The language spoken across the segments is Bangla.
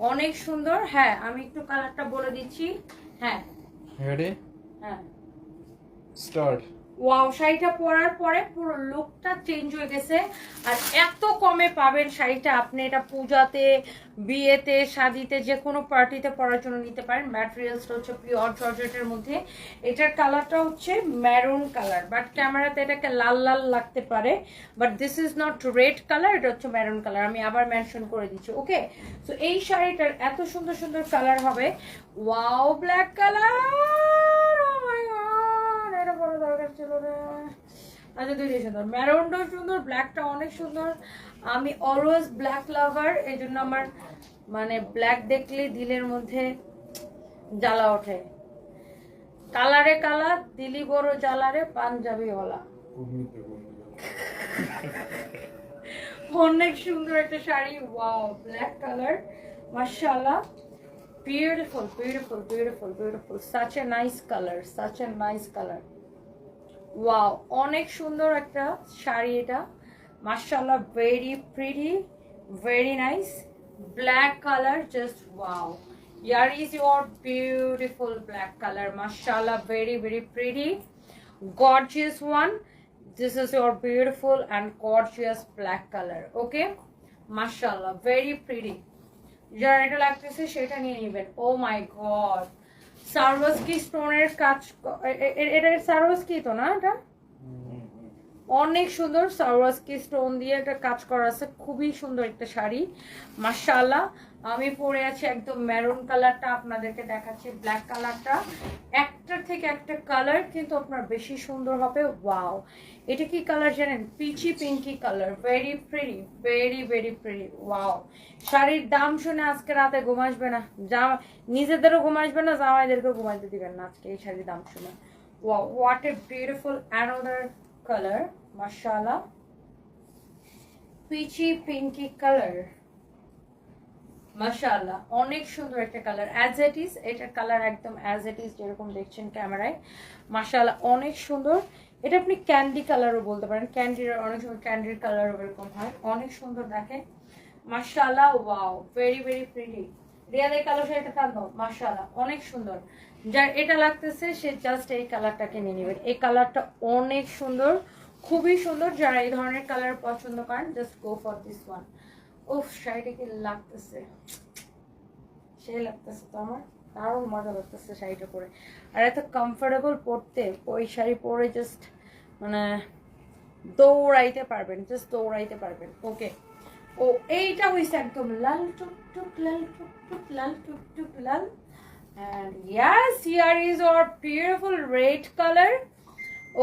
অনেক সুন্দর। হ্যাঁ আমি একটু কালারটা বলে দিচ্ছি। হ্যাঁ। রেডি হ্যাঁ। Start. ওয়াও, শাড়িটা পরার পরে পুরো লুকটা চেঞ্জ হয়ে গেছে। আর এত কমে পাবেন শাড়িটা আপনি এটা পূজাতে, বিয়েতে শাদিতে যে কোনো পার্টিতে পরার জন্য নিতে পারেন। ম্যাটেরিয়ালসটা হচ্ছে পিওর জর্জেটের মধ্যে। এটার কালারটা হচ্ছে ম্যারুন কালার বাট ক্যামেরাতে এটাকে লাল লাল লাগতে পারে। But this is not red colour এটা হচ্ছে ম্যারুন কালার আমি আবার মেনশন করে দিচ্ছি ওকে সো এই শাড়িটার এত সুন্দর সুন্দর কালার হবে। ওয়াও ব্ল্যাক কালার দরকার ছিল না। আচ্ছা দুইটাই সুন্দর। ম্যারুনটাও সুন্দর ব্ল্যাকটা অনেক সুন্দর। আমি অলওয়েজ ব্ল্যাক লাভার এই জন্য আমার মানে ব্ল্যাক দেখলেই দিলের মধ্যে জ্বালা ওঠে। কালারে কালার দিলি বড় জ্বালারে পাঞ্জাবি ওলা অনেক সুন্দর একটা শাড়ি ওয়াও ব্ল্যাক কালার মাশাআল্লাহ। Beautiful beautiful beautiful beautiful such a nice colour such a nice colour wow অনেক সুন্দর একটা শাড়ি এটা। মাশাআল্লাহ very pretty very nice black colour just wow year is your beautiful black colour মাশাআল্লাহ very very pretty gorgeous one. This is your beautiful and gorgeous black color, okay? mashallah very pretty. যার এটা লাগতেছে, সেটা নিয়ে নেবেন। ও মাই গড সারওয়াসকি স্টোনের কাজ এটা সারওয়াসকি তো না এটা? অনেক সুন্দর সার্ভাসকি স্টোন দিয়ে একটা কাজ করা আছে, খুবই সুন্দর একটা শাড়ি। মাশাআল্লাহ, আমি পরে আছি একদম মেরুন কালারটা আপনাদেরকে দেখাচ্ছি ব্ল্যাক কালারটা একটার থেকে একটা কালার কিন্তু আপনার বেশি সুন্দর হবে ওয়াও এটা কি কালার জানেন? Peachy pinky colour very pretty very very pretty wow শাড়ির দাম শুনে আজকে রাতে ঘুম আসবে না। জামা নিজেদেরও ঘুম আসবে না, জামাইদেরকেও ঘুমাইতে দিবেন না আজকে এই শাড়ির দাম শুনে। Wow what a beautiful another colour মাশাআল্লাহ। পিচি পিঙ্কি কালার মাশাআল্লাহ, অনেক সুন্দর একটা কালার অ্যাজ ইট ইজ এটার কালার একদম অ্যাজ ইট ইজ যেরকম দেখছেন ক্যামেরায়। মাশাআল্লাহ, অনেক সুন্দর। এটা আপনি ক্যান্ডি কালারও বলতে পারেন। ক্যান্ডির অনেক সময় ক্যান্ডির কালারও এরকম হয়। অনেক সুন্দর দেখে। মাশাআল্লাহ ওয়াও ভেরি ভেরি প্রিটি রিয়াদের কালো শাড়িটা দাও, মাশাআল্লাহ, অনেক সুন্দর। যার এটা লাগতেছে, সে জাস্ট এই কালারটাকে নিয়ে নেবেন এই কালারটা অনেক সুন্দর, খুবই সুন্দর। যারা এই ধরনের কালার পছন্দ করেন just go for this one উফ, শাড়িটা কি লাগতেছে? সেই লাগতেছে তো আমার। দারুণ মজা লাগতেছে শাড়িটা পরে। আর এত কমফোর্টেবল পরতে ওই শাড়ি পরে জাস্ট মানে দৌড়াইতে পারবেন জাস্ট দৌড়াইতে পারবেন। ওকে ও, এইটা হইছে একদম লাল টুকটুক লাল টুকটুক লাল টুকটুক, লাল। Yes, here is our beautiful red color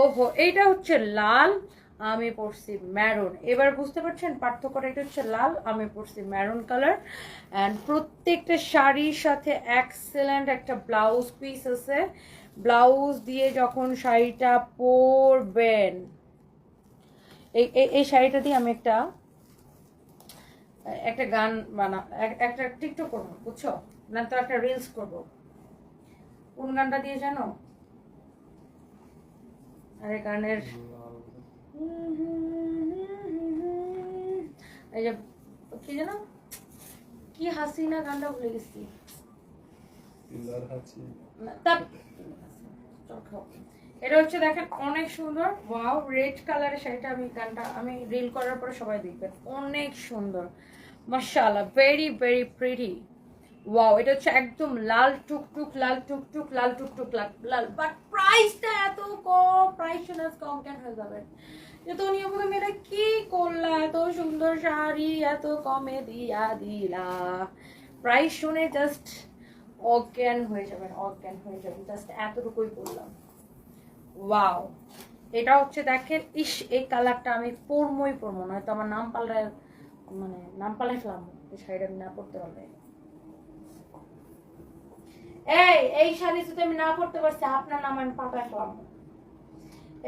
ওহো, এইটা হচ্ছে লাল। আমি পরছি ম্যারুন এবার বুঝতে পারছেন, পার্থক্যটা এটা হচ্ছে লাল, আমি পরছি ম্যারুন কালার অ্যান্ড প্রত্যেকটা শাড়ির সাথে এক্সেলেন্ট একটা ব্লাউজ পিস আছে। ব্লাউজ দিয়ে যখন শাড়িটা পরবেন, এই শাড়িটা দিয়ে আমি একটা একটা গান বানা একটা টিকটক করব, বুঝছ? না তো একটা রিলস করব। কোন গানটা দিয়ে জানো? আরে গানের এই যে কি জানো কি হাসিনা গানটা ভুলে গেছি। না। এটা হচ্ছে দেখেন অনেক সুন্দর। ওয়াও রেড কালারের শাড়িটা আমি গানটা আমি রিল করার পরে সবাই দেখবেন। অনেক সুন্দর। মাশাআল্লাহ ভেরি ভেরি প্রিটি ওয়াও এটা হচ্ছে একদম লাল টুকটুক লাল টুকটুক লাল টুকটুক লাল লাল। বাট প্রাইসটা এত কম। প্রাইস শুনে কম কেন হয়ে যাবে। যে তো নিয়ম মেয়েরা কি করলা, এত সুন্দর শাড়ি, এত কমে দিয়া দিলা। প্রাইস শুনে জাস্ট অজ্ঞান হয়ে যাবেন, অজ্ঞান হয়ে যাবেন জাস্ট এতটুকুই বললাম। ওয়াও এটা হচ্ছে দেখেন, ইস, এই কালারটা আমি পরমই পরবো নয়তো আমার নাম পাল্টায় মানে নাম পাল্টাই ফেলাম এই শাড়িটা আমি না পরতে পারবে এই এই শাড়ি যদি আমি না পরতে পারছি, আপনার নাম আমি পাল্টায় ফেলাম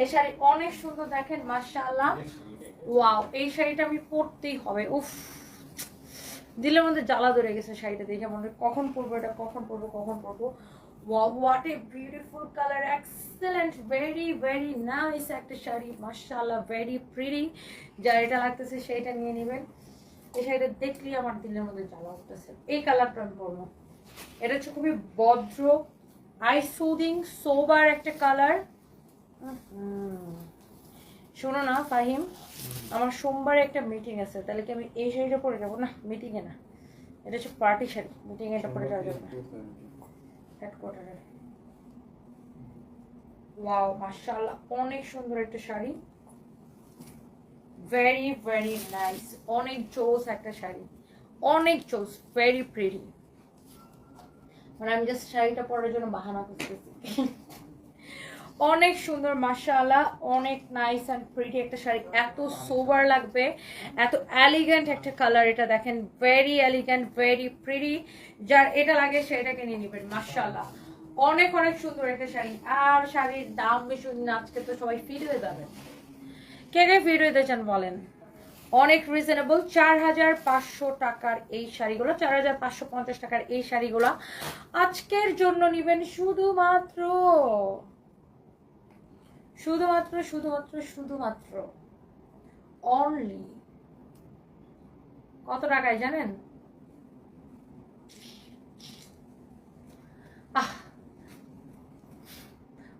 এই শাড়ি অনেক সুন্দর দেখেন, মাশাআল্লাহ। ওয়াও, এই শাড়িটা আমি পরতেই হবে। উফ, দিলের মধ্যে জ্বালা ধরে গেছে শাড়িটা দেখে, মনে কখন পরবো এটা, কখন পরবো কখন পরবো। What a beautiful colour excellent very very nice একটা শাড়ি, মাশাআল্লাহ ভেরি প্রিটি যার এটা লাগতেছে সেইটা নিয়ে নেবেন। এই শাড়িটা দেখলেই আমার দিলের মধ্যে জ্বালা উঠতেছে। এই কালারটা আমি পরবো। এটা হচ্ছে খুবই ভদ্র আই সুদিং সোবার একটা কালার শোনো না, ফাহিম, আমার সোমবারে একটা মিটিং আছে, তাহলে কি আমি এই শাড়িটা পরে যাব? না মিটিংয়ে না। এটা হচ্ছে পার্টি শাড়ি মিটিংয়ে এটা পরে যাওয়া যাবে না হেডকোয়ার্টারে ওয়াও অনেক সুন্দর একটা শাড়ি। ভেরি ভেরি নাইস অনেক জোস একটা শাড়ি। অনেক জোস ভেরি প্রিটি মানে আমি জাস্ট শাড়িটা পরার জন্য বাহানা করতেছি অনেক সুন্দর, মাশাআল্লাহ, অনেক নাইস অ্যান্ড প্রিটি একটা শাড়ি। এত সোবার লাগবে, এত এলিগেন্ট একটা কালার এটা দেখেন। ভেরি এলিগেন্ট ভেরি প্রিটি যার এটা লাগে সেটাকে নিয়ে নেবেন, মাশাআল্লাহ। অনেক অনেক সুন্দর একটা শাড়ি। আর শাড়ির দাম বেশি আজকে তো সবাই ফিট হয়ে যাবে। কে কে ফিট হইতে চান বলেন? অনেক রিজনেবল চার হাজার পাঁচশো টাকার এই শাড়িগুলো, চার হাজার পাঁচশো পঞ্চাশ টাকার এই শাড়িগুলো আজকের জন্য নিবেন শুধুমাত্র শুধুমাত্র শুধুমাত্র শুধুমাত্র অনলি কত টাকায় জানেন?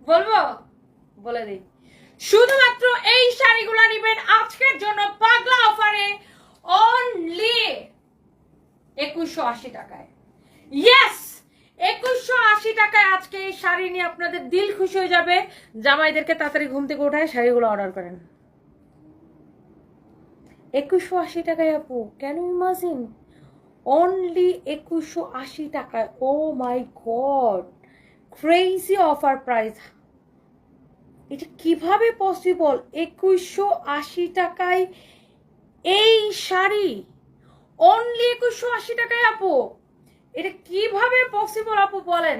বলব? বলে দিই। শুধুমাত্র এই শাড়িগুলো নেবেন আজকের জন্য পাগলা অফারে অনলি একুশশো আশি টাকায়। ইয়েস একুশশো আশি টাকায় আজকে এই শাড়ি নিয়ে আপনাদের দিল খুশি হয়ে যাবে। জামাইদেরকে তাড়াতাড়ি ঘুম থেকে উঠায় শাড়িগুলো অর্ডার করেন। একুশশো আশি টাকায় আপু কেন ইমাজিন অনলি একুশশো আশি টাকায় ও my god crazy offer price এটা কীভাবে পসিবল একুশশো আশি টাকায় এই শাড়ি। অনলি একুশশো আশি টাকায় আপু। এটা কীভাবে পসিবল আপু বলেন?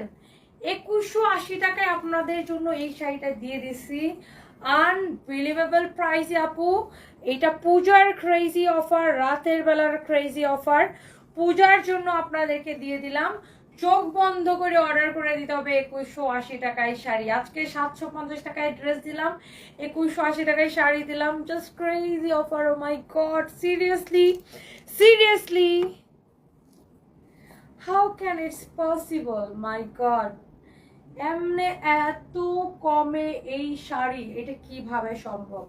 একুশশো আশি টাকায় আপনাদের জন্য এই শাড়িটা দিয়ে দিছি। আনবিলিভেবল প্রাইসে আপু। এটা পূজার ক্রেজি অফার রাতের বেলার ক্রেজি অফার পূজার জন্য আপনাদেরকে দিয়ে দিলাম। চোখ বন্ধ করে অর্ডার করে দিতে হবে একুশশো আশি টাকায় শাড়ি। আজকে সাতশো পঞ্চাশ টাকায় ড্রেস দিলাম, একুশশো আশি টাকায় শাড়ি দিলাম। Just crazy offer oh my god seriously seriously how can it's possible my god এমনে এত কমে এই শাড়ি, এটা কীভাবে সম্ভব?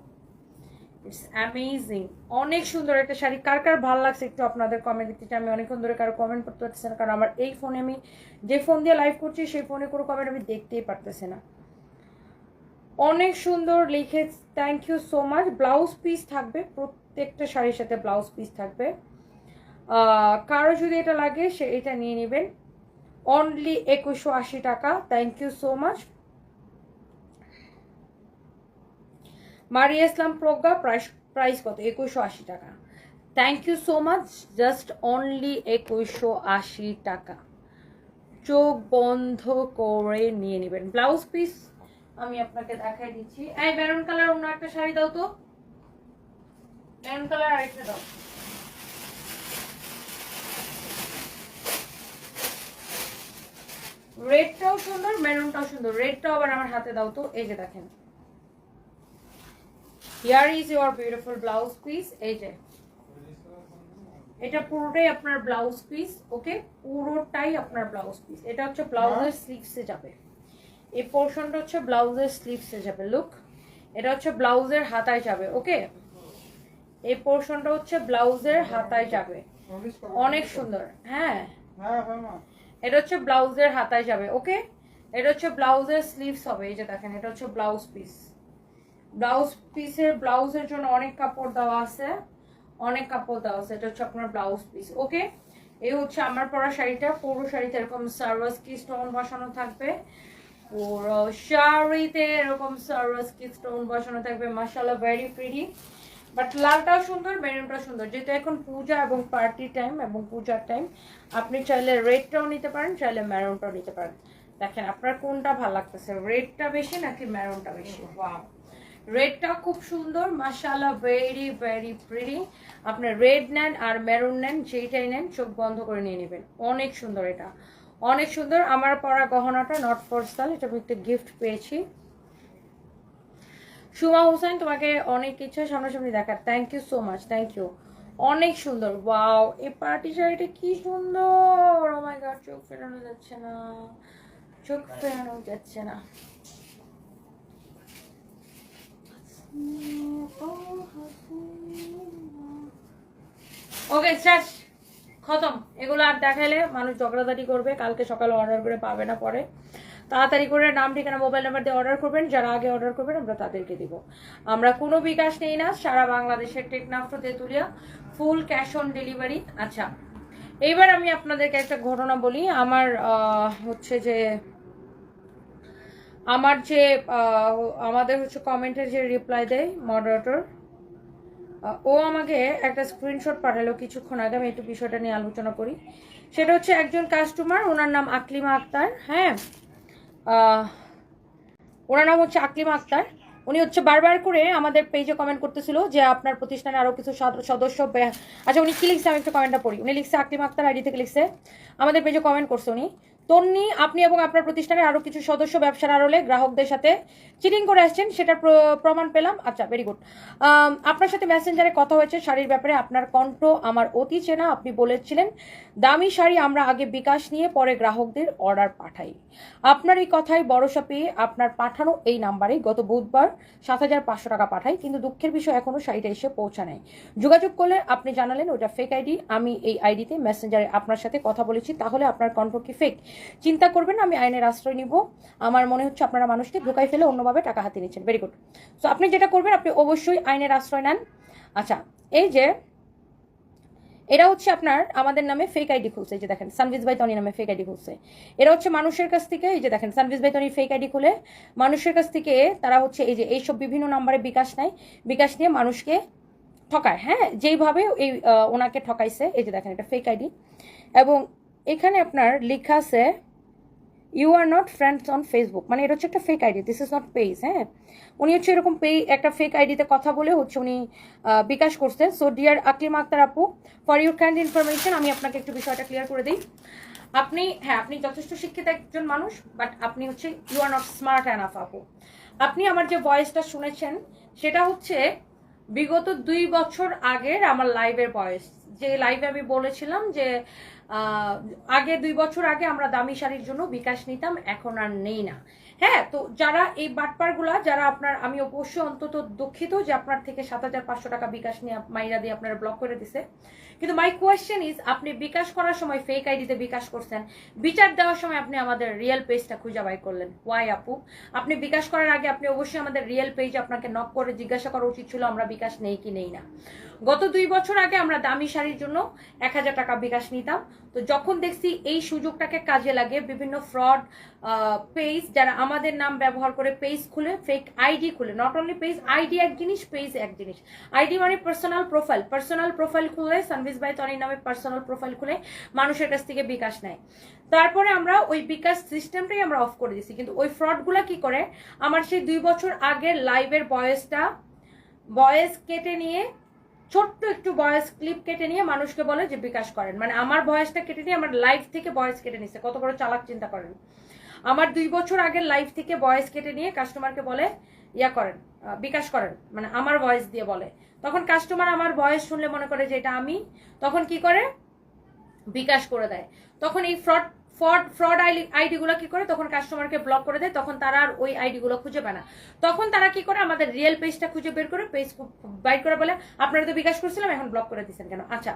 ইটস অ্যামেজিং অনেক সুন্দর একটা শাড়ি। কার কার ভালো লাগছে একটু আপনাদের কমেন্ট দিতে? আমি অনেকক্ষণ ধরে কারও কমেন্ট করতে পারতেছি না, কারণ আমার এই ফোনে আমি যে ফোন দিয়ে লাইভ করছি, সেই ফোনে কোনো কমেন্ট আমি দেখতেই পারতেছি না। অনেক সুন্দর লিখে thank you so much blouse piece থাকবে, প্রত্যেকটা শাড়ির সাথে ব্লাউজ পিস থাকবে। কারও যদি এটা লাগে, সে এটা নিয়ে নেবেন। অনলি একুশশো আশি টাকা। Thank you so much Maria Islam Pragya price price কত? একুশশো আশি টাকা। Thank you so much just only একুশশো আশি টাকা। চোখ বন্ধ করে নিয়ে নেবেন। ব্লাউজ পিস আমি আপনাকে দেখাই দিচ্ছি। এই মেরুন কালার অন্য একটা শাড়ি দাও তো। মেরুন কালার আরেকটা দাও। রেডটাও সুন্দর মেরুনটাও সুন্দর। রেডটাও আবার আমার হাতে দাও তো এই যে দেখেন। Here is your beautiful blouse piece এই যে। এটা পুরোটাই আপনার ব্লাউজ পিস ওকে পুরোটাই আপনার ব্লাউজ পিস এটা হচ্ছে ব্লাউজের স্লিভসে যাবে। এই পোর্শনটা হচ্ছে ব্লাউজের স্লিভসে যাবে লুক এটা হচ্ছে ব্লাউজের হাতায় যাবে ওকে এই পোর্শনটা হচ্ছে ব্লাউজের হাতায় যাবে। অনেক সুন্দর হ্যাঁ। এটা হচ্ছে ব্লাউজের হাতায় যাবে ওকে এটা হচ্ছে ব্লাউজের স্লিভস হবে, এই যে দেখেন, এটা হচ্ছে ব্লাউজ পিস ব্লাউজ পিসের ব্লাউজের জন্য অনেক কাপড় দেওয়া আছে, অনেক কাপড় দেওয়া আছে, এটা হচ্ছে আপনার ব্লাউজ পিস ওকে এই হচ্ছে আমার পরা শাড়িটা, পুরো শাড়িতে এরকম সার্ভাস কি স্টোন বসানো থাকবে, পুরো শাড়িতে এরকম সার্ভাস কি স্টোন বসানো থাকবে মাসাল্লাহ ভেরি প্রিটি বাট লালটাও সুন্দর মেরুনটাও সুন্দর। যেহেতু এখন পূজা এবং পার্টি টাইম এবং পূজার টাইম আপনি চাইলে রেডটাও নিতে পারেন চাইলে ম্যারুনটাও নিতে পারেন। দেখেন আপনার কোনটা ভালো লাগতেছে? রেডটা বেশি নাকি ম্যারুনটা বেশি? ওয়াও রেডটা খুব সুন্দর মাশাআল্লাহ ভেরি ভেরি প্রিটি আপনি রেড নেন আর মেরুন নেন যেইটাই নেন চোখ বন্ধ করে নিয়ে নেবেন। অনেক সুন্দর এটা। অনেক সুন্দর। আমার পরা গহনাটা নট ফর সাল এটা আমি একটা গিফট পেয়েছি। সুমা হোসেন, তোমাকে অনেক ইচ্ছা সামনাসামনি দেখার। Thank you so much thank you অনেক সুন্দর ওয়াও এই পার্টি শাড়িটা কি সুন্দর! ও মাই গড চোখ ফেরানো যাচ্ছে না। চোখ ফেরানো যাচ্ছে না। ওকে শেষ। খতম। এগুলো আর দেখাইলে মানুষ ঝগড়াঝাটি করবে, কালকে সকালে অর্ডার করে পাবে না পরে। তাড়াতাড়ি করে নাম, ঠিকানা মোবাইল নাম্বার দিয়ে অর্ডার করবেন। যারা আগে অর্ডার করবেন, আমরা তাদেরকে দিব। আমরা কোনো বিকাশ নেই না। সারা বাংলাদেশের Teknaf Tetulia full cash on delivery আচ্ছা এইবার আমি আপনাদেরকে একটা ঘটনা বলি। আমার হচ্ছে যে, আমার যে আমাদের হচ্ছে কমেন্টের যে রিপ্লাই দেয় মডারেটর ও আমাকে একটা স্ক্রিনশট পাঠালো কিছুক্ষণ আগে। আমি একটু বিষয়টা নিয়ে আলোচনা করি। সেটা হচ্ছে একজন কাস্টমার ওনার নাম আকলিমা আক্তার। হ্যাঁ ওনার নাম হচ্ছে আকলিম আক্তার। উনি হচ্ছে বারবার করে আমাদের পেজে কমেন্ট করতেছিল যে আপনার প্রতিষ্ঠানে আরও কিছু সদ- সদস্য আচ্ছা উনি কী লিখছে? আমি একটু কমেন্টটা পড়ি। উনি লিখছে আকলিম আক্তার আইডি থেকে লিখছে। আমাদের পেজে কমেন্ট করছে উনি। তন্নি, আপনি এবং আপনার প্রতিষ্ঠানের আরও কিছু সদস্য ব্যবসার আড়লে গ্রাহকদের সাথে চিটিং করে আসছেন, সেটার প্রমাণ পেলাম। আচ্ছা ভেরি গুড আপনার সাথে মেসেঞ্জারে কথা হয়েছে, শাড়ির ব্যাপারে আপনার কণ্ঠ আমার অতি চেনা, আপনি বলেছিলেন, দামি শাড়ি আমরা আগে বিকাশ নিয়ে পরে গ্রাহকদের অর্ডার পাঠাই। আপনার এই কথায় ভরসা পেয়ে আপনার পাঠানো এই নাম্বারে গত বুধবার সাত হাজার পাঁচশো টাকা পাঠাই, কিন্তু দুঃখের বিষয় এখনও শাড়িটা এসে পৌঁছা নেয় যোগাযোগ করলে আপনি জানালেন ওটা ফেক আইডি আমি এই আইডিতে মেসেঞ্জারে আপনার সাথে কথা বলেছি, তাহলে আপনার কণ্ঠ কি ফেক চিন্তা করবেন আমি আইনের আশ্রয় নিব। আমার মনে হচ্ছে আপনারা মানুষকে ঢোকাই ফেলে অন্যভাবে টাকা হাতে নিচ্ছেন। ভেরি গুড সো আপনি যেটা করবেন, আপনি অবশ্যই আইনের আশ্রয় নেন। আচ্ছা এই যে, এরা হচ্ছে আপনার, আমাদের নামে ফেক আইডি খুলছে, এই যে দেখেন সানভিজ বাই তনি নামে ফেক আইডি খুলছে। এরা হচ্ছে মানুষের কাছ থেকে, এই যে দেখেন Sanvis by Toni fake ID খুলে, মানুষের কাছ থেকে তারা হচ্ছে এই যে, এইসব বিভিন্ন নাম্বারে বিকাশ নেয়। বিকাশ নিয়ে মানুষকে ঠকায় হ্যাঁ? যেইভাবে এই ওনাকে ঠকাইছে, এই যে দেখেন, এটা ফেক আইডি এবং এখানে আপনার লেখা আছে you are not friends on Facebook মানে এটা হচ্ছে একটা fake ID this is not page হ্যাঁ? উনি হচ্ছে এরকম পে একটা ফেক আইডিতে কথা বলে হচ্ছে উনি বিকাশ করছেন সো ডিয়ার আকলিম আক্তার আপু ফর ইউর কাইন্ড ইনফরমেশন আমি আপনাকে একটু বিষয়টা ক্লিয়ার করে দিই। আপনি হ্যাঁ আপনি যথেষ্ট শিক্ষিত একজন মানুষ বাট আপনি হচ্ছে you are not smart enough আপু। আপনি আমার যে ভয়েসটা শুনেছেন, সেটা হচ্ছে বিগত দুই বছর আগের আমার লাইভের বয়স। যে লাইভে আমি বলেছিলাম যে আগে দুই বছর আগে আমরা দামি শাড়ির জন্য বিকাশ নিতাম, এখন আর নেই না। হ্যাঁ তো যারা এই বাটপারগুলা, যারা আপনার, আমি অবশ্যই অন্তত দুঃখিত যে আপনার থেকে সাত হাজার পাঁচশো টাকা বিকাশ নিয়ে মাইরা দিয়ে আপনারা ব্লক করে দিছে। কিন্তু মাই কোয়েশ্চেন ইজ আপনি বিকাশ করার সময় ফেক আইডিতে বিকাশ করছেন। বিচার দেওয়ার সময় আপনি আমাদের রিয়েল পেজটা খুঁজে বাই করলেন। ওয়াই আপু? আপনি বিকাশ করার আগে আপনি অবশ্যই আমাদের রিয়েল পেজ আপনাকে নক করে জিজ্ঞাসা করা উচিত ছিল, আমরা বিকাশ নেই কি নেই না। গত দুই বছর আগে আমরা দামি শাড়ির জন্য এক হাজার টাকা বিকাশ নিতাম। তো যখন দেখছি এই সুযোগটাকে কাজে লাগে বিভিন্ন ফ্রড পেজ যারা আমাদের নাম ব্যবহার করে পেজ খুলে ফেক আইডি খুলে নট অনলি পেজ আইডি এক জিনিস পেজ এক জিনিস। আইডি মানে পার্সোনাল প্রোফাইল পার্সোনাল প্রোফাইল খুলে সানভিস বাই তনি নামে পার্সোনাল প্রোফাইল খুলে মানুষের কাছ থেকে বিকাশ নেয়। তারপরে আমরা ওই বিকাশ সিস্টেমটাই আমরা অফ করে দিছি কিন্তু ওই ফ্রডগুলা কি করে? আমার সেই দুই বছর আগের লাইভের বয়সটা, বয়স কেটে নিয়ে, ছোট্ট একটু বয়স ক্লিপ কেটে নিয়ে মানুষকে বলে যে বিকাশ করেন। মানে আমার বয়সটা কেটে নিয়ে আমার লাইফ থেকে বয়স কেটে নিচ্ছে কত বড় চালাক চিন্তা করেন। আমার দুই বছর আগের লাইফ থেকে বয়স কেটে নিয়ে কাস্টমারকে বলে, ইয়া করেন বিকাশ করেন। মানে আমার ভয়েস দিয়ে বলে। তখন কাস্টমার আমার বয়স শুনলে মনে করে যে এটা আমি, তখন কি করে? বিকাশ করে দেয়। তখন এই ফ্রড ফ্রড ফ্রড আইডি গুলো কি করে? তখন কাস্টমারকে ব্লক করে দেয়, তখন তারা আর ওই আইডি গুলো খুঁজে পায় না। তখন তারা কি করে? আমাদের রিয়েল পেজটা খুঁজে বের করে পেজ বাইট করে বলে, আপনারা তো বিকাশ করছিলাম, এখন ব্লক করে দিচ্ছেন কেন? আচ্ছা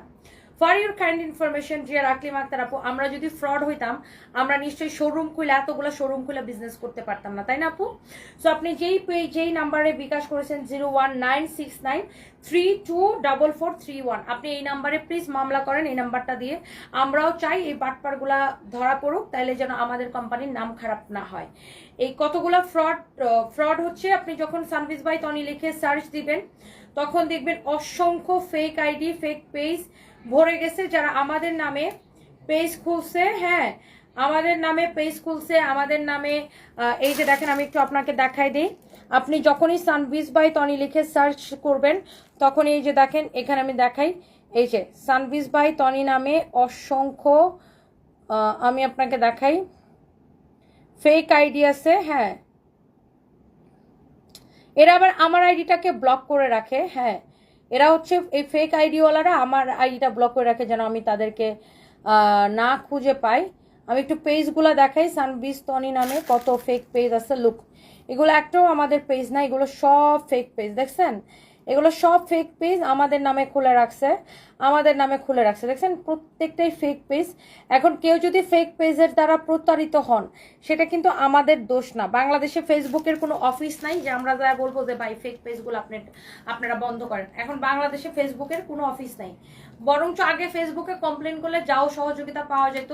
ফর ইউর কাইন্ড ইনফরমেশন যে রাখলিম আক্তার আপু, আমরা যদি ফ্রড হইতাম, আমরা নিশ্চয়ই শোরুম খুলে এতগুলো শোরুম খুলে বিজনেস করতে পারতাম না, তাই না আপু? সো আপনি যেই যেই নাম্বারে বিকাশ করেছেন zero one nine six nine three two four three one আপনি এই নাম্বারে প্লিজ মামলা করেন, এই নাম্বারটা দিয়ে। আমরাও চাই এই বাটপারগুলা ধরা পড়ুক, তাইলে যেন আমাদের কোম্পানির নাম খারাপ না হয়। এই কতগুলো ফ্রড ফ্রড হচ্ছে, আপনি যখন সার্ভিস বাই তনি লিখে সার্চ দিবেন, তখন দেখবেন অসংখ্য ফেক আইডি ফেক পেজ ভরে গেছে যারা আমাদের নামে পেজ খুলছে হ্যাঁ আমাদের নামে পেজ খুলছে, আমাদের নামে এই যে দেখেন, আমি একটু আপনাকে দেখাই দিই। আপনি যখনই সানভিজ বাই তনি লিখে সার্চ করবেন তখন এই যে দেখেন, এখানে আমি দেখাই। এই যে সানভিজ বাই তনি নামে অসংখ্য আমি আপনাকে দেখাই। ফেক আইডি আছে হ্যাঁ। এরা আবার আমার আইডিটাকে ব্লক করে রাখে হ্যাঁ। এরা হচ্ছে এই ফেক আইডিওয়ালারা আমার আইডিটা ব্লক করে রাখে যেন আমি তাদেরকে না খুঁজে পাই। আমি একটু পেজগুলো দেখাই সানবিস তনি নামে কত ফেক পেজ আছে লুক এগুলো একটাও আমাদের পেজ না, এগুলো সব ফেক পেজ দেখছেন? এগুলো সব ফেক পেজ আমাদের নামে খুলে রাখছে। আমাদের নামে খুলে রাখছে। দেখছেন, প্রত্যেকটাই ফেক পেজ এখন কেউ যদি ফেক পেজের দ্বারা প্রতারিত হন, সেটা কিন্তু আমাদের দোষ না। বাংলাদেশে ফেসবুকের কোনো অফিস নাই যে আমরা যা বলব যে, ভাই ফেক পেজগুলো আপনি, আপনারা বন্ধ করেন। এখন বাংলাদেশে ফেসবুকের কোনো অফিস নাই। বরঞ্চ আগে ফেসবুকে কমপ্লেন করলে যাও সহযোগিতা পাওয়া যেত।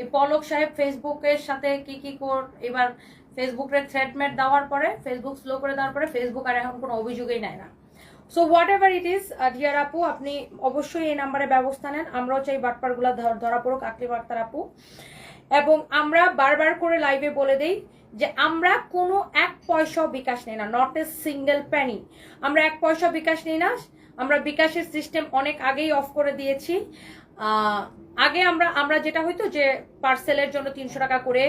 এই পলক সাহেব ফেসবুকের সাথে কি কি কর, এবার ফেসবুকের থ্রেডমেট দেওয়ার পরে ফেসবুক স্লো করে দেওয়ার পরে ফেসবুক আর এখন কোনো অভিযোগই নেয় না। So whatever it is dear আপু আপনি অবশ্যই এই নাম্বারে ব্যবস্থা নেন। আমরাও চাই বাটপারগুলো ধর- পড়ুক, আকলিম আক্তার আপু। এবং আমরা বারবার করে লাইভে বলে দেই যে, আমরা কোনো এক পয়সাও বিকাশ নেই না নট এ সিঙ্গেল প্যানি আমরা এক পয়সা বিকাশ নিই না। আমরা বিকাশের সিস্টেম অনেক আগেই অফ করে দিয়েছি। আগে আমরা আমরা যেটা হইতো যে পার্সেলের জন্য তিনশো টাকা করে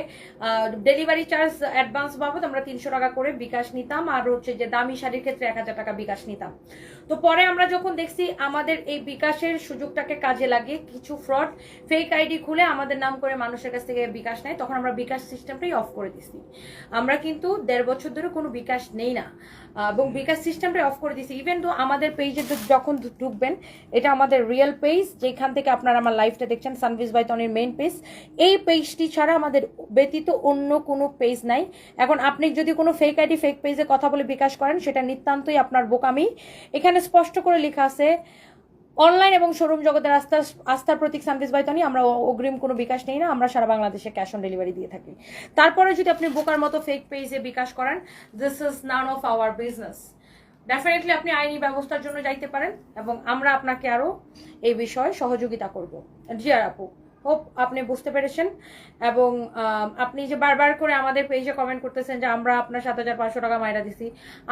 ডেলিভারি চার্জ অ্যাডভান্স বাবদ আমরা তিনশো টাকা করে বিকাশ নিতাম, আর হচ্ছে যে দামি শাড়ির ক্ষেত্রে এক হাজার টাকা বিকাশ নিতাম। তো পরে আমরা যখন দেখছি আমাদের এই বিকাশের সুযোগটাকে কাজে লাগিয়ে কিছু ফ্রড ফেক আইডি খুলে আমাদের নাম করে মানুষের কাছ থেকে বিকাশ নেয়, তখন আমরা বিকাশ সিস্টেমটাই অফ করে দিছি। আমরা কিন্তু দেড় বছর ধরে কোনো বিকাশ নেই না এবং বিকাশ সিস্টেমটাই অফ করে দিছি। ইভেন তো আমাদের পেজে যখন ঢুকবেন, এটা আমাদের রিয়েল পেজ যেখান থেকে আপনারা আমার লাইভটা দেখছেন সানভিস বাই তনির মেইন পেজ এই পেজটি ছাড়া আমাদের ব্যতীত অন্য কোনো পেজ নাই। এখন আপনি যদি কোনো ফেক আইডি ফেক পেজে কথা বলে বিকাশ করেন, সেটা নিতান্তই আপনার বোকামি। এখানে স্পষ্ট করে লেখা আছে অনলাইন এবং শোরুম জগতের আস্থা, আস্থার প্রতীক সানভিস বাইতনি। আমরা অগ্রিম কোনো বিকাশ নেই না, আমরা সারা বাংলাদেশে ক্যাশ অন ডেলিভারি দিয়ে থাকি। তারপরে যদি আপনি বোকার মতো ফেক পেজে বিকাশ করেন this is none of our business definitely আপনি আইনি ব্যবস্থার জন্য যাইতে পারেন এবং আমরা আপনাকে আরও এই বিষয়ে সহযোগিতা করব। জিয়ার আপু হোপ আপনি বুঝতে পেরেছেন। এবং আপনি যে বারবার করে আমাদের পেজে কমেন্ট করতেছেন যে আমরা আপনার সাত হাজার পাঁচশো টাকা মাইরা দিছি,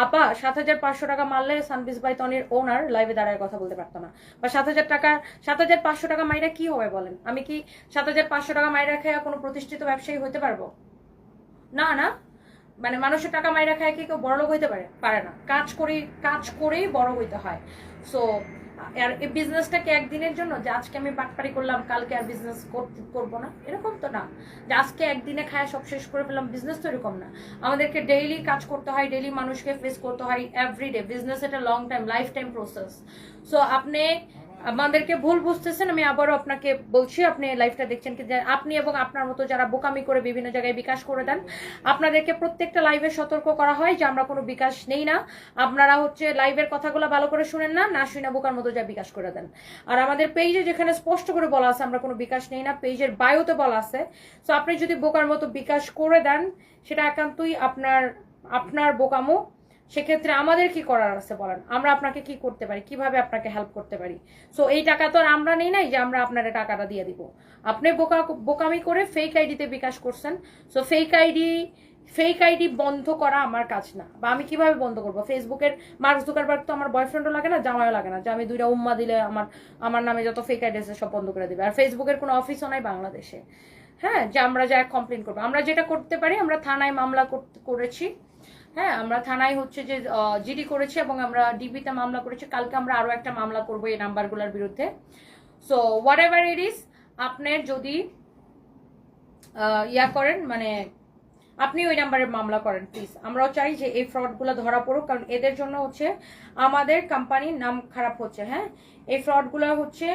আপা, সাত হাজার পাঁচশো টাকা মারলে সানবিস বাই তনির ওনার লাইভে দাঁড়ায় কথা বলতে পারতো না। বা সাত হাজার টাকা, সাত হাজার পাঁচশো টাকা মাইরা কি হবে বলেন? আমি কি সাত হাজার পাঁচশো টাকা মাইরা খেয়ে কোনো প্রতিষ্ঠিত ব্যবসায়ী হতে পারব? না না। মানে মানুষের টাকা মাইরা খায় কি কেউ বড়লোক হইতে পারে? পারে না। কাজ করে, কাজ করেই বড় হইতে হয়। সো আর এই বিজনেসটাকে একদিনের জন্য? যে আজকে আমি বাটপারি করলাম, কালকে আর বিজনেস করব না? এরকম তো না। যে আজকে একদিনে খায় সব শেষ করে ফেললাম বিজনেস তো এরকম না। আমাদেরকে ডেইলি কাজ করতে হয় ডেইলি মানুষকে ফেস করতে হয় এভরিডে বিজনেস এটা long time lifetime process so আপনি আমাদেরকে ভুল বুঝতেছেন, আমি আবারও আপনাকে বলছি, আপনি লাইফটা দেখছেন কি আপনি এবং আপনার মতো যারা বোকামি করে বিভিন্ন জায়গায় বিকাশ করে দেন, আপনাদেরকে প্রত্যেকটা লাইভে সতর্ক করা হয় যে আমরা কোনো বিকাশ নেই না। আপনারা হচ্ছে লাইভের কথাগুলো ভালো করে শুনেন না না শুনে বোকার মতো যা বিকাশ করে দেন। আর আমাদের পেজে যেখানে স্পষ্ট করে বলা আছে আমরা কোনো বিকাশ নেই না পেজের বায়োতে বলা আছে। সো আপনি যদি বোকার মতো বিকাশ করে দেন, সেটা একান্তই আপনার আপনার বোকামো সেক্ষেত্রে আমাদের কি করার আছে বলেন? আমরা আপনাকে কি করতে পারি? কীভাবে আপনাকে হেল্প করতে পারি? সো এই টাকা তো আর আমরা নেই নাই যে আমরা আপনার টাকাটা দিয়ে দিব। আপনি বোকা, বোকামি করে ফেক আইডিতে বিকাশ করছেন। So fake ID fake ID বন্ধ করা আমার কাজ না। বা আমি কীভাবে বন্ধ করব? ফেসবুকের মার্কস জুকারবার্গ তো আমার বয়ফ্রেন্ডও লাগে না, জামাইও লাগে না। যে আমি দুইটা উম্মা দিলে আমার আমার নামে যত ফেক আইডি আছে সব বন্ধ করে দিবে। আর ফেসবুকের কোনো অফিসও নাই বাংলাদেশে। হ্যাঁ যে আমরা যা কমপ্লেন করব। আমরা যেটা করতে পারি, আমরা থানায় মামলা করেছি। হ্যাঁ আমরা থানায় হচ্ছে যে জিডি করেছি এবং আমরা ডিবিতে মামলা করেছি। কালকে আমরা আরও একটা মামলা করব এই নাম্বারগুলোর বিরুদ্ধে। So whatever it is আপনার যদি ইয়া করেন মানে আপনি ওই নাম্বারে মামলা করেন প্লিজ আমরাও চাই যে এই ফ্রডগুলো ধরা পড়ুক, কারণ এদের জন্য হচ্ছে আমাদের কোম্পানির নাম খারাপ হচ্ছে হ্যাঁ? এই ফ্রডগুলো হচ্ছে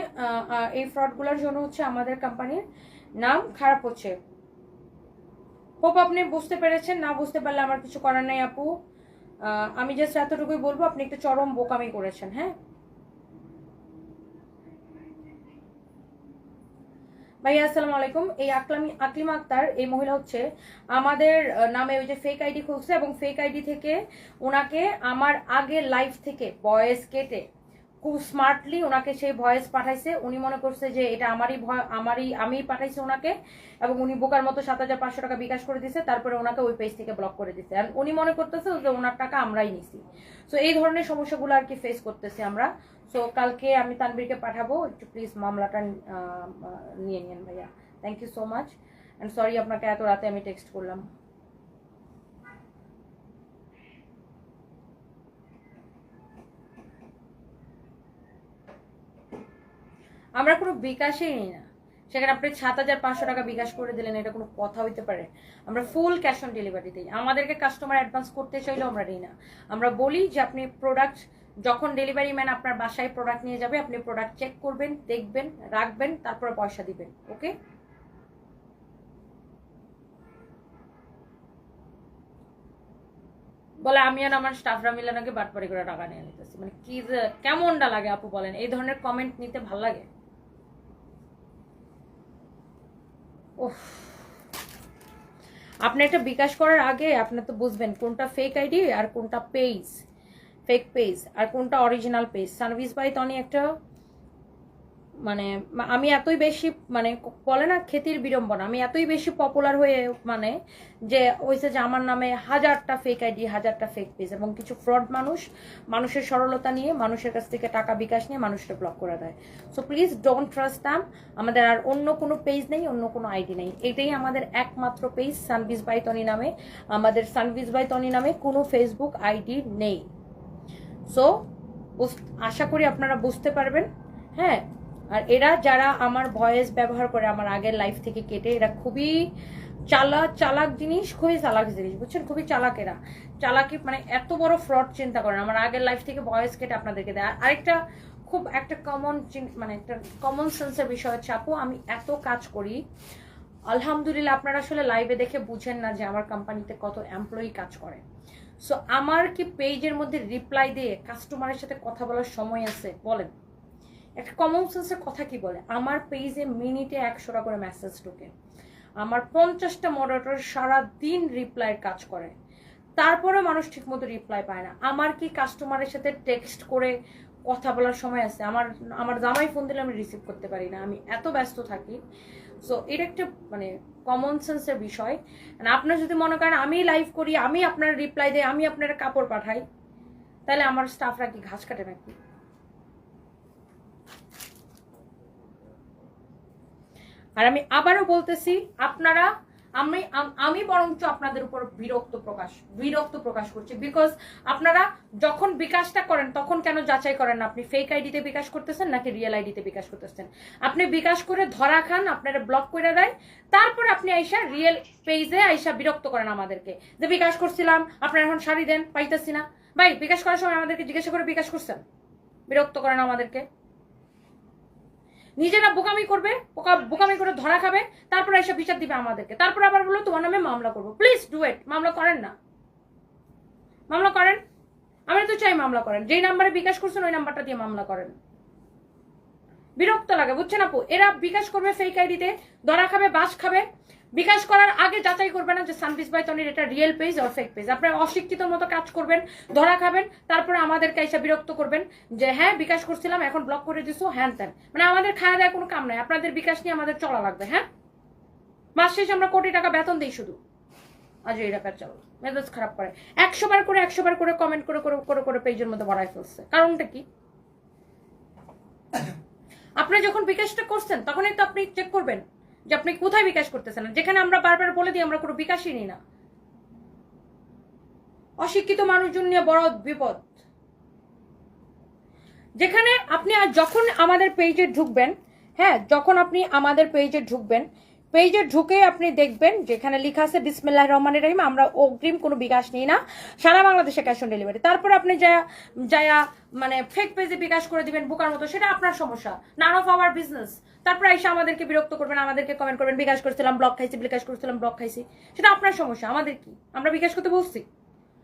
এই ফ্রডগুলোর জন্য হচ্ছে আমাদের কোম্পানির নাম খারাপ হচ্ছে। হোপ আপনি বুঝতে পেরেছেন, না বুঝতে পারলে আমার কিছু করার নাই আপু। আমি জাস্ট এতটুকুই বলব, আপনি একটু চরম বোকামি করেছেন হ্যাঁ? ভাইয়া, আসসালামু আলাইকুম। এই আকলামি, আকলিমা আক্তার, এই মহিলা হচ্ছে আমাদের নামে ওই যে ফেক আইডি খুলছে এবং ফেক আইডি থেকে ওনাকে আমার আগে লাইফ থেকে ভয়েস কেটে খুব স্মার্টলি ওনাকে সেই ভয়েস পাঠাইছে। উনি মনে করছে যে এটা আমারই ভয় আমারই আমি পাঠাইছি ওনাকে এবং উনি বোকার মতো সাত হাজার পাঁচশো টাকা বিকাশ করে দিছে, তারপরে ওনাকে ওই পেজ থেকে ব্লক করে দিছে। আর উনি মনে করতেছে যে ওনার টাকা আমরাই নিছি। সো এই ধরনের সমস্যাগুলো আর কি ফেস করতেছি আমরা। সো কালকে আমি তানবীরকে পাঠাবো। একটু প্লিজ মামলাটা নিয়ে নিন ভাইয়া। Thank you so much and sorry আপনাকে এত রাতে আমি টেক্সট করলাম। বিকাশই নিই না। সেখানে আপনি সাত হাজার পাঁচশো টাকা বিকাশ করে দিলেন, এটা কোনো কথা হইতে পারে। আমরা ফুল ক্যাশ অন ডেলিভারি দিই। আমাদেরকে কাস্টমার অ্যাডভান্স করতে চাইলেও আমরা দিই না। আমরা বলি যে, আপনি প্রোডাক্ট যখন ডেলিভারি ম্যান আপনার বাসায় প্রোডাক্ট নিয়ে যাবে, আপনি প্রোডাক্ট চেক করবেন, দেখবেন, রাখবেন, তারপরে পয়সা দিবেন, ওকে? বলে, আমি আর আমার স্টাফরা মিলে নাকি বাটপাড়ি করে টাকা নিয়ে নিতেছি। মানে কি কেমনটা লাগে আপু বলেন? এই ধরনের কমেন্ট নিতে ভালো লাগে? আপনি একটা বিকাশ করার আগে আপনি তো বুঝবেন কোনটা ফেক আইডি আর কোনটা পেজ ফেক পেজ আর কোনটা original page service by Toni একটা মানে আমি এতই বেশি মানে বলে না খ্যাতির বিড়ম্বনা, আমি এতই বেশি পপুলার হয়ে মানে যে হয়েছে যে আমার নামে হাজারটা ফেক আইডি হাজারটা ফেক পেজ এবং কিছু ফ্রড মানুষ, মানুষের সরলতা নিয়ে, মানুষের কাছ থেকে টাকা বিকাশ নিয়ে মানুষকে ব্লক করে দেয়। সো প্লিজ ডোন্ট ট্রাস্ট দাম আমাদের আর অন্য কোনো পেজ নেই, অন্য কোনো আইডি নেই। এটাই আমাদের একমাত্র পেজ সানভিজ বাই তনি নামে। আমাদের সানভিজ বাই তনি নামে কোনো ফেসবুক আইডি নেই। সো আশা করি আপনারা বুঝতে পারবেন। হ্যাঁ আর এরা যারা আমার ভয়েস ব্যবহার করে আমার আগের লাইফ থেকে কেটে, এরা খুবই চালাক চালাক জিনিস, খুবই চালাক জিনিস, বুঝছেন? খুবই চালাক এরা। চালাকি মানে এত বড় ফ্রড চিন্তা করেন। আমার আগের লাইফ থেকে ভয়েস কেটে আপনাদেরকে দেয়। আর আরেকটা খুব একটা কমন মানে একটা কমন সেন্সের বিষয় হচ্ছে, আপু, আমি এত কাজ করি। আলহামদুলিল্লাহ, আপনারা আসলে লাইভে দেখে বুঝেন না যে আমার কোম্পানিতে কত এমপ্লয়ি কাজ করে। সো আমার কি পেজের মধ্যে রিপ্লাই দিয়ে কাস্টমারের সাথে কথা বলার সময় আছে? বলেন। একটা কমন সেন্সের কথা কি বলে? আমার পেজে মিনিটে একশোটা করে মেসেজ ঢোকে। আমার পঞ্চাশটা মডারেটর সারা দিন রিপ্লাইয়ের কাজ করে। তারপরে মানুষ ঠিকমতো রিপ্লাই পায় না। আমার কি কাস্টমারের সাথে টেক্সট করে কথা বলার সময় আছে? আমার আমার জামাই ফোন দিলে আমি রিসিভ করতে পারি না। আমি এত ব্যস্ত থাকি। সো এটা একটা মানে কমন সেন্সের বিষয়। আপনারা যদি মনে করেন, আমি লাইভ করি, আমি আপনার রিপ্লাই দিই, আমি আপনার কাপড় পাঠাই, তাহলে আমার স্টাফরা কি ঘাস কাটে নাকি? আর আমি আবারও বলতেছি, আপনারা, আমি, আম- বরঞ্চ আপনাদের উপর বিরক্ত প্রকাশ বিরক্ত প্রকাশ করছি। বিকজ আপনারা যখন বিকাশটা করেন, তখন কেন যাচাই করেন না? আপনি ফেক আইডিতে বিকাশ করতেছেন নাকি রিয়েল আইডিতে বিকাশ করতেছেন? আপনি বিকাশ করে ধরা খান, আপনারা ব্লক করে দেয়, তারপর আপনি আইসা রিয়েল পেজে আইসা বিরক্ত করেন আমাদেরকে। যে বিকাশ করছিলাম, আপনারা এখন শাড়ি দেন, পাইতেছি না। ভাই, বিকাশ করার সময় আমাদেরকে জিজ্ঞাসা করে বিকাশ করছেন? বিরক্ত করেন আমাদেরকে? নিজেরা বোকামি করবে, বোকা- বোকামি করে ধরা খাবে, তারপর এসব বিচার দিবে আমাদেরকে। তারপর আবার বলল, তোমার নামে মামলা করব। প্লিজ ডু ইট মামলা করেন না। মামলা করেন? আমি তো চাই মামলা করেন। যেই নাম্বারে বিকাশ করছেন, ওই নাম্বারটা দিয়ে মামলা করেন। বিরক্ত লাগে, বুঝছেন আপু? এরা বিকাশ করবে ফেক আইডিতে ধরা খাবে, বাস খাবে। বিকাশ করার আগে যাচাই করবে না যে সানভিস বাই তনির এটা রিয়েল পেজ আর ফেক পেজ আপনার অশিক্ষিত মতো কাজ করবেন, ধরা খাবেন, তারপরে আমাদেরকে এসে বিরক্ত করবেন যে হ্যাঁ বিকাশ করছিলাম, এখন ব্লক করে দিছো, হ্যান ত্যান। মানে আমাদের খাওয়া দেওয়ার কোনো কাম নাই। আপনাদের বিকাশ নিয়ে আমাদের চলা লাগবে হ্যাঁ? মাস শেষে আমরা কোটি টাকা বেতন দিই শুধু। আজ এই ব্যাপার চলো। মেজাজ খারাপ করে। একশো বার করে, একশো বার করে কমেন্ট করে করে করে করে পেজের মধ্যে বাড়াই ফেলছে। কারণটা কি? আপনি যখন বিকাশটা করছেন, তখনই তো আপনি চেক করবেন। যে আপনি কোথায় বিকাশ করতেছেন? যেখানে আমরা বারবার বলে দিই, আমরা কোনো বিকাশই নিই না। অশিক্ষিত মানুষজন নিয়ে বড় বিপদ। যেখানে আপনি যখন আমাদের পেজে ঢুকবেন হ্যাঁ যখন আপনি আমাদের পেজে ঢুকবেন পেজে ঢুকে আপনি দেখবেন, যেখানে লেখা আছে, বিসমিল্লাহ রহমানের রহিম, আমরা অগ্রিম কোনো বিকাশ নিই না। সারা বাংলাদেশে ক্যাশ অন ডেলিভারি। তারপর আপনি যা যায়া মানে ফেক পেজে বিকাশ করে দিবেন বুকার মতো, সেটা আপনার সমস্যা। নান অফ আওয়ার বিজনেস তারপর এসে আমাদেরকে বিরক্ত করবেন, আমাদেরকে কমেন্ট করবেন, বিকাশ করছিলাম ব্লক খাইছি, বিকাশ করছিলাম ব্লক খাইছি। সেটা আপনার সমস্যা, আমাদের কি? আমরা বিকাশ করতে বলছি।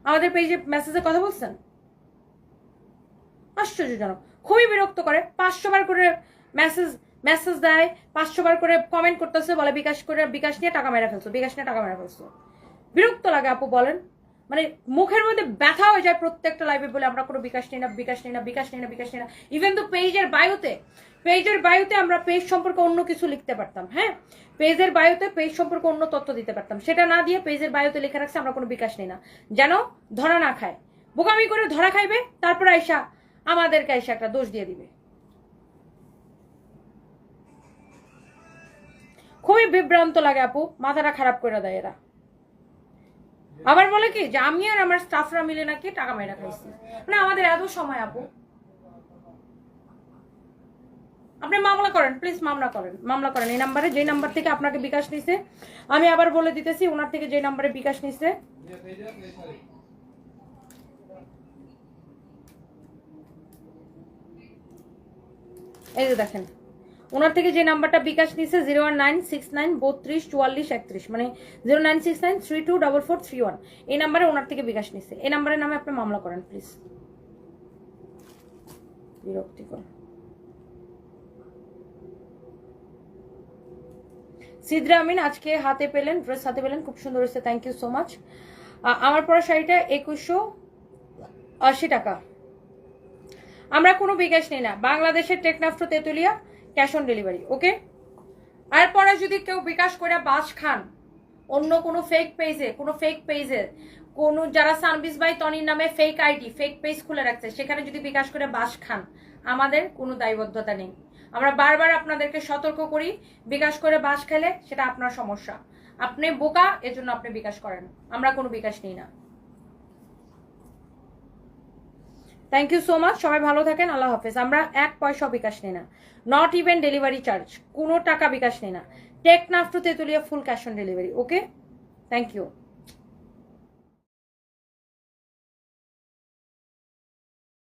আমাদের পেজে মেসেজে কথা বলছেন? আশ্চর্যজনক। খুবই বিরক্ত করে, পাঁচশো বার করে মেসেজ মেসেজ দেয়, পাঁচশো বার করে কমেন্ট করতেছে, বলে বিকাশ করে, বিকাশ নিয়ে টাকা মেরে ফেলছো, বিকাশ নিয়ে টাকা মেরে ফেলছো। বিরক্ত লাগে আপু, বলেন। মানে মুখের মধ্যে ব্যথা হয়ে যায় প্রত্যেকটা লাইভে বলে আমরা কোনো বিকাশ নিই না, বিকাশ নিই না, বিকাশ নিই না, বিকাশ নিই না। ইভেন তো পেজের বায়ুতে পেজের বায়ুতে আমরা পেজ সম্পর্কে অন্য কিছু লিখতে পারতাম হ্যাঁ? পেজের বায়ুতে পেজ সম্পর্কে অন্য তথ্য দিতে পারতাম। সেটা না দিয়ে পেজের বায়ুতে লিখে রাখছে আমরা কোনো বিকাশ নিই না। যেন ধরা না খায়। বোকামি করে ধরা খাইবে, তারপরে আইসা আমাদেরকে এসে একটা দোষ দিয়ে দিবে। বিভ্রান্ত লাগে আপু, মাথাটা খারাপ করে দেয় এরা। আবার বলে কি যে, আমি আর আমার স্টাফরা মিলে নাকি টাকা মেরা খাইছি। মানে আমাদের এত সময় আপু। আপনি মামলা করেন প্লিজ মামলা করেন মামলা করেন। এই নাম্বারে যে নাম্বার থেকে আপনাকে বিকাশ নিছে, আমি আবার বলে দিতেছি, ওনার থেকে যে নাম্বারে বিকাশ নিছে। এই যে দেখেন ওনার থেকে যে নাম্বারটা বিকাশ নিছে zero one nine six nine বত্রিশ চুয়াল্লিশ একত্রিশ মানে zero nine six nine three two double four three one. এই নাম্বারে ওনার থেকে বিকাশ নিছে। এই নাম্বারের নামে আপনি মামলা করেন, প্লিজ। বিরক্তিকর। সিদ্রা আমিন, আজকে হাতে পেলেন, ড্রেস হাতে পেলেন, খুব সুন্দর হয়েছে থ্যাংক ইউ সো মাচ আমার পরা শাড়িটা একুশশো আশি টাকা। আমরা কোনো বিকাশ নেই না। বাংলাদেশের Teknaf Tetulia cash on delivery, okay? আর পরে যদি কেউ বিকাশ করে বাস খান, অন্য কোনো ফেক পেজে কোনো ফেক পেজে কোনো যারা সার্ভিস বাই তনির নামে ফেক আইডি ফেক পেজ খুলে রাখছে, সেখানে যদি বিকাশ করে বাস খান, আমাদের কোনো দায়বদ্ধতা নেই। আমরা বারবার আপনাদেরকে সতর্ক করি, বিকাশ করে বাস খেলে সেটা আপনার সমস্যা। আপনি বোকা, এজন্য আপনি বিকাশ করেন। আমরা কোনো বিকাশ নিই না। থ্যাংক ইউ সো মাচ সবাই ভালো থাকেন, আল্লাহ হাফেজ। আমরা এক পয়সা বিকাশ নেই না। নট ইভেন ডেলিভারি চার্জ কোনো টাকা বিকাশ নেই না। Teknaf to Tetulia full cash on delivery okay thank you